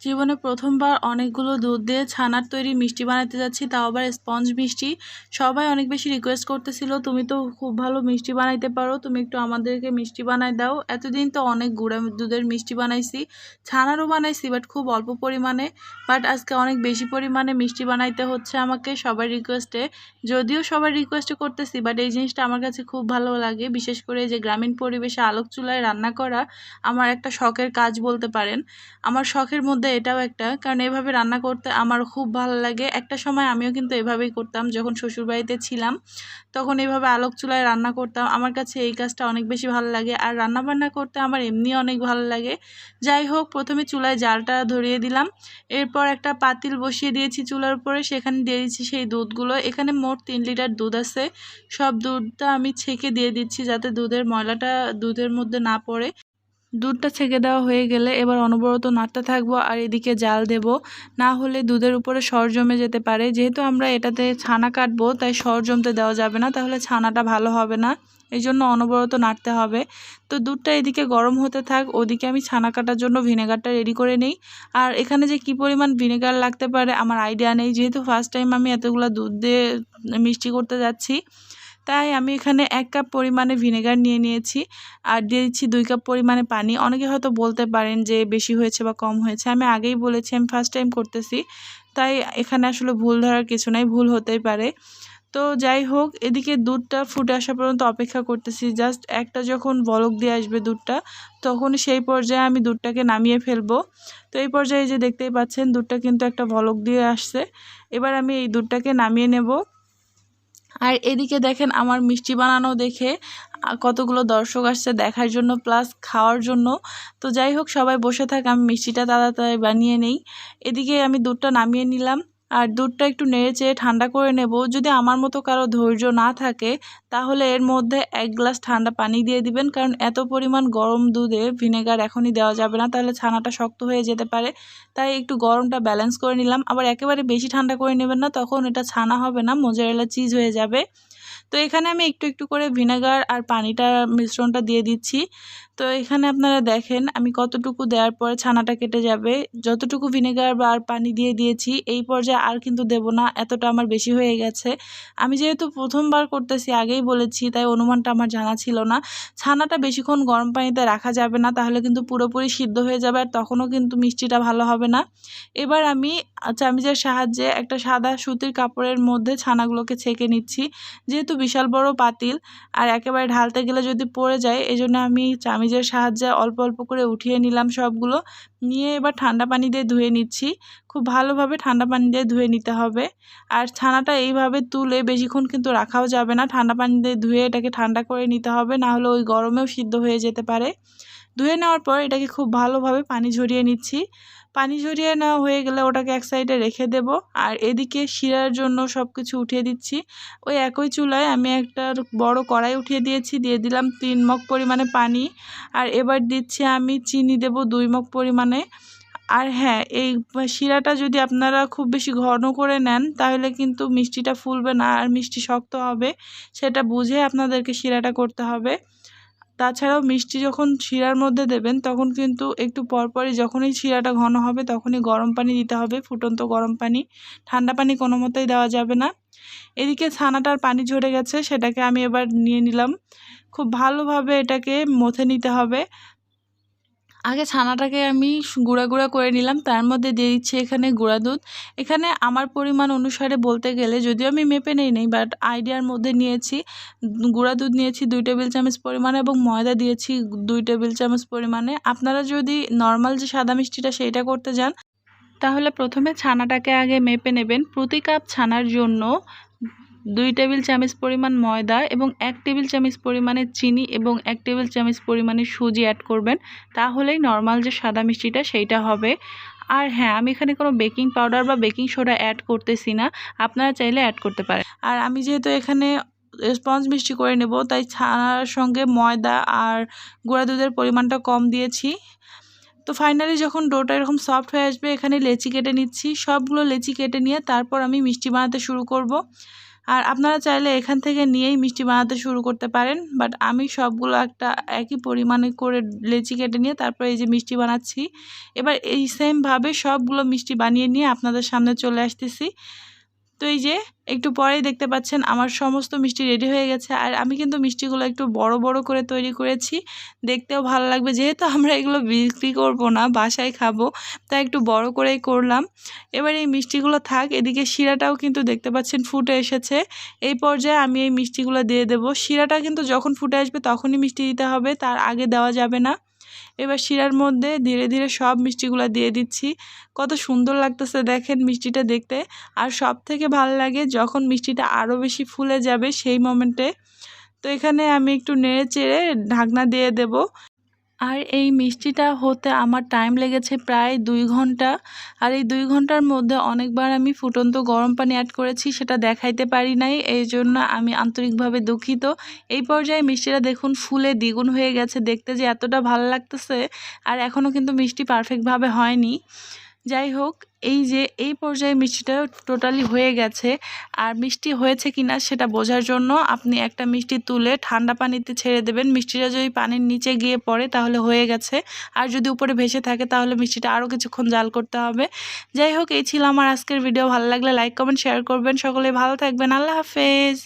জীবনে প্রথমবার অনেকগুলো দুধ দিয়ে ছানার তৈরি মিষ্টি বানাতে যাচ্ছি, তাও আবার স্পঞ্জ মিষ্টি। সবাই অনেক বেশি রিকোয়েস্ট করতেছিল, তুমি তো খুব ভালো মিষ্টি বানাইতে পারো, তুমি একটু আমাদেরকে মিষ্টি বানাই দাও। এতদিন তো অনেক গুঁড়া দুধের মিষ্টি বানাইছি, ছানারও বানাইছি বাট খুব অল্প পরিমাণে। বাট আজকে অনেক বেশি পরিমাণে মিষ্টি বানাইতে হচ্ছে আমাকে সবার রিকোয়েস্টে যদিও সবার রিকোয়েস্টে করতেছি বাট এই জিনিসটা আমার কাছে খুব ভালো লাগে। বিশেষ করে যে গ্রামীণ পরিবেশে আলোক চুলায় রান্না করা, আমার একটা শখের কাজ বলতে পারেন। আমার শখের মধ্যে এটাও একটা। কারণ এভাবে রান্না করতে আমার খুব ভালো লাগে। একটা সময় আমিও কিন্তু এভাবেই করতাম, যখন শ্বশুরবাড়িতে ছিলাম, তখন এভাবে আলোক চুলায় রান্না করতাম। আমার কাছে এই কাজটা অনেক বেশি ভালো লাগে। আর রান্না বান্না করতে আমার এমনি অনেক ভালো লাগে। যাই হোক, প্রথমে চুলায় জালটা ধরিয়ে দিলাম। এরপর একটা পাতিল বসিয়ে দিয়েছি চুলার উপরে। সেখানে দিয়ে দিচ্ছি সেই দুধগুলো। এখানে মোট তিন লিটার দুধ আছে। সব দুধটা আমি ছেঁকে দিয়ে দিচ্ছি যাতে দুধের ময়লাটা দুধের মধ্যে না পড়ে। দুধটা ছেঁকে দেওয়া হয়ে গেলে এবার অনবরত নাড়তে থাকব আর এদিকে জাল দেব। না হলে দুধের উপরে সর জমে যেতে পারে। যেহেতু আমরা এটাতে ছানা কাটবো, তাই সর জমতে দেওয়া যাবে না, তাহলে ছানাটা ভালো হবে না। এই জন্য অনবরত নাড়তে হবে। তো দুধটা এদিকে গরম হতে থাক, ওদিকে আমি ছানা কাটার জন্য ভিনেগারটা রেডি করে নিই। আর এখানে যে কি পরিমাণ ভিনেগার লাগতে পারে, আমার আইডিয়া নেই। যেহেতু ফার্স্ট টাইম আমি এতগুলো দুধ দিয়ে মিষ্টি করতে যাচ্ছি তাই আমি এখানে এক কাপ পরিমাণে ভিনেগার নিয়ে নিয়েছি। আর দিয়ে দিচ্ছি দুই কাপ পরিমাণে পানি। অনেকে হয়তো বলতে পারেন যে বেশি হয়েছে বা কম হয়েছে। আমি আগেই বলেছি, আমি ফার্স্ট টাইম করতেছি। তাই এখানে আসলে ভুল ধরার কিছু নাই, ভুল হতেই পারে। তো যাই হোক, এদিকে দুধটা ফুটে আসা পর্যন্ত অপেক্ষা করতেছি। জাস্ট একটা যখন বলক দিয়ে আসবে দুধটা, তখন সেই পর্যায়ে আমি দুধটাকে নামিয়ে ফেলব। তো এই পর্যায়ে যে দেখতেই পাচ্ছেন, দুধটা কিন্তু একটা বলক দিয়ে আসছে। এবার আমি এই দুধটাকে নামিয়ে নেব। আর এদিকে দেখেন আমার মিষ্টি বানানো দেখে কতগুলো দর্শক আসছে দেখার জন্য প্লাস খাওয়ার জন্য। তো যাই হোক, সবাই বসে থাক, আমি মিষ্টিটা তাড়াতাড়ি বানিয়ে নেই। এদিকে আমি দুধটা নামিয়ে নিলাম। আর দুধটা একটু নেড়ে চেড়ে ঠান্ডা করে নেব। যদি আমার মতো কারও ধৈর্য না থাকে, তাহলে এর মধ্যে এক গ্লাস ঠান্ডা পানি দিয়ে দিবেন। কারণ এত পরিমাণ গরম দুধে ভিনেগার এখনই দেওয়া যাবে না, তাহলে ছানাটা শক্ত হয়ে যেতে পারে। তাই একটু গরমটা ব্যালেন্স করে নিলাম। আবার একেবারে বেশি ঠান্ডা করে নেবেন না, তখন এটা ছানা হবে না মোজারেলা চিজ হয়ে যাবে। তো এখানে আমি একটু একটু করে ভিনেগার আর পানিটার মিশ্রণটা দিয়ে দিচ্ছি। তো এখানে আপনারা দেখেন, আমি কতটুকু দেওয়ার পরে ছানাটা কেটে যাবে, যতটুকু ভিনেগার বা আর পানি দিয়ে দিয়েছি, এই পর্যায়ে আর কিন্তু দেব না, এতটা আমার বেশি হয়ে গেছে। আমি যেহেতু প্রথমবার করতেছি, আগেই বলেছি, তাই অনুমানটা আমার জানা ছিল না। ছানাটা বেশিক্ষণ গরম পানিতে রাখা যাবে না, তাহলে কিন্তু পুরোপুরি সিদ্ধ হয়ে যাবে আর তখনও কিন্তু মিষ্টিটা ভালো হবে না। এবার আমি চামিচের সাহায্যে একটা সাদা সুতির কাপড়ের মধ্যে ছানাগুলোকে ছেঁকে নিচ্ছি, যেহেতু বিশাল বড় পাতিল, আর একেবারে ঢালতে গেলে যদি পড়ে যায় এই জন্য আমি চামিচের সাহায্যে অল্প অল্প করে উঠিয়ে নিলাম সবগুলো। নিয়ে এবার ঠান্ডা পানি দিয়ে ধুয়ে নিচ্ছি। খুব ভালোভাবে ঠান্ডা পানি দিয়ে ধুয়ে নিতে হবে। আর ছানাটা এইভাবে তুলে বেশিক্ষণ কিন্তু রাখাও যাবে না। ঠান্ডা পানি দিয়ে ধুয়ে এটাকে ঠান্ডা করে নিতে হবে, না হলে ওই গরমেও সিদ্ধ হয়ে যেতে পারে। ধুয়ে নেওয়ার পর এটাকে খুব ভালোভাবে পানি ঝরিয়ে নিচ্ছি। পানি ঝরিয়ে নেওয়া হয়ে গেলে ওটাকে এক সাইডে রেখে দেব। আর এদিকে শিরার জন্য সব কিছু উঠিয়ে দিচ্ছি। ওই একই চুলায় আমি একটা বড় কড়াই উঠিয়ে দিয়েছি। দিয়ে দিলাম তিন মগ পরিমাণে পানি। আর এবার দিচ্ছি আমি চিনি দেব দুই মগ পরিমাণে। আর হ্যাঁ এই শিরাটা যদি আপনারা খুব বেশি ঘন করে নেন, তাহলে কিন্তু মিষ্টিটা ফুলবে না আর মিষ্টি শক্ত হবে। সেটা বুঝে আপনাদেরকে শিরাটা করতে হবে। তাছাড়াও মিষ্টি যখন শিরার মধ্যে দেবেন, তখন কিন্তু একটু পরপরই যখনই শিরাটা ঘন হবে, তখনই গরম পানি দিতে হবে, ফুটন্ত গরম পানি। ঠান্ডা পানি কোনো মতেই দেওয়া যাবে না। এদিকে ছানাটার পানি ঝরে গেছে, সেটাকে আমি এবার নিয়ে নিলাম। খুব ভালোভাবে এটাকে মথে নিতে হবে। আগে ছানাটাকে আমি গুঁড়া গুঁড়া করে নিলাম। তার মধ্যে দিয়ে দিচ্ছি এখানে গুঁড়া দুধ। এখানে আমার পরিমাণ অনুসারে বলতে গেলে যদিও আমি মেপে নেই নেই বাট আইডিয়ার মধ্যে নিয়েছি। গুঁড়া দুধ নিয়েছি দুই টেবিল চামচ পরিমাণে এবং ময়দা দিয়েছি দুই টেবিল চামচ পরিমাণে। আপনারা যদি নর্মাল যে সাদা মিষ্টিটা সেইটা করতে যান, তাহলে প্রথমে ছানাটাকে আগে মেপে নেবেন। প্রতি কাপ ছানার জন্য দুই টেবিল চামচ পরিমাণ ময়দা এবং এক টেবিল চামচ পরিমাণে চিনি এবং এক টেবিল চামচ পরিমাণে সুজি অ্যাড করবেন। তাহলেই নর্মাল যে সাদা মিষ্টিটা সেইটা হবে। আর হ্যাঁ আমি এখানে কোনো বেকিং পাউডার বা বেকিং সোডা অ্যাড করতেছি না। আপনারা চাইলে অ্যাড করতে পারেন। আর আমি যেহেতু এখানে স্পঞ্জ মিষ্টি করে নেব, তাই ছানার সঙ্গে ময়দা আর গুঁড়া দুধের পরিমাণটা কম দিয়েছি। তো ফাইনালি যখন ডোটা এরকম সফট হয়ে আসবে, এখানে লেচি কেটে নিচ্ছি। সবগুলো লেচি কেটে নিয়ে তারপর আমি মিষ্টি বানাতে শুরু করব। আর আপনারা চাইলে এখান থেকে নিয়েই মিষ্টি বানাতে শুরু করতে পারেন বাট আমি সবগুলো একটা একই পরিমাণে করে লেচি কেটে নিয়ে তারপরে এই যে মিষ্টি বানাচ্ছি। এবার এই সেমভাবে সবগুলো মিষ্টি বানিয়ে নিয়ে আপনাদের সামনে চলে আসতেছি। তো এই যে একটু পরেই দেখতে পাচ্ছেন আমার সমস্ত মিষ্টি রেডি হয়ে গেছে। আর আমি কিন্তু মিষ্টিগুলো একটু বড় বড় করে তৈরি করেছি। দেখতেও ভালো লাগবে। যেহেতু আমরা এগুলো বিক্রি করব না, বাসায় খাব, তাই একটু বড় করেই করলাম। এবার এই মিষ্টিগুলো থাক, এদিকে শিরাটাও কিন্তু দেখতে পাচ্ছেন ফুটে এসেছে। এই পর্যায়ে আমি এই মিষ্টিগুলো দিয়ে দেবো। শিরাটা কিন্তু যখন ফুটে আসবে তখনই মিষ্টি দিতে হবে, তার আগে দেওয়া যাবে না। এবার শিরার মধ্যে ধীরে ধীরে সব মিষ্টিগুলো দিয়ে দিচ্ছি। কত সুন্দর লাগতেছে দেখেন মিষ্টিটা দেখতে। আর সব থেকে ভালো লাগে যখন মিষ্টিটা আরও বেশি ফুলে যাবে সেই মোমেন্টে। তো এখানে আমি একটু নেড়ে চেড়ে ঢাকনা দিয়ে দেব। আর এই মিষ্টিটা হতে আমার টাইম লেগেছে প্রায় দুই ঘণ্টা। আর এই দুই ঘণ্টার মধ্যে অনেকবার আমি ফুটন্ত গরম পানি অ্যাড করেছি, সেটা দেখাইতে পারি নাই। এই জন্য আমি আন্তরিকভাবে দুঃখিত। এই পর্যায়ে মিষ্টিটা দেখুন ফুলে দ্বিগুণ হয়ে গেছে। দেখতে যে এতটা ভালো লাগতেছে, আর এখনও কিন্তু মিষ্টি পারফেক্টভাবে হয়নি। যাই হোক, এই যে এই পর্যায়ে মিষ্টিটা টোটালি হয়ে গেছে। আর মিষ্টি হয়েছে কিনা সেটা বোঝার জন্য আপনি একটা মিষ্টি তুলে ঠান্ডা পানিতে ছেড়ে দেবেন। মিষ্টিটা যদি পানির নিচে গিয়ে পড়ে তাহলে হয়ে গেছে। আর যদি উপরে ভেসে থাকে তাহলে মিষ্টিটা আরও কিছুক্ষণ জাল করতে হবে। যাই হোক, এই ছিল আমার আজকের ভিডিও ভালো লাগলে লাইক কমেন্ট শেয়ার করবেন। সকলে ভালো থাকবেন। আল্লাহ হাফেজ।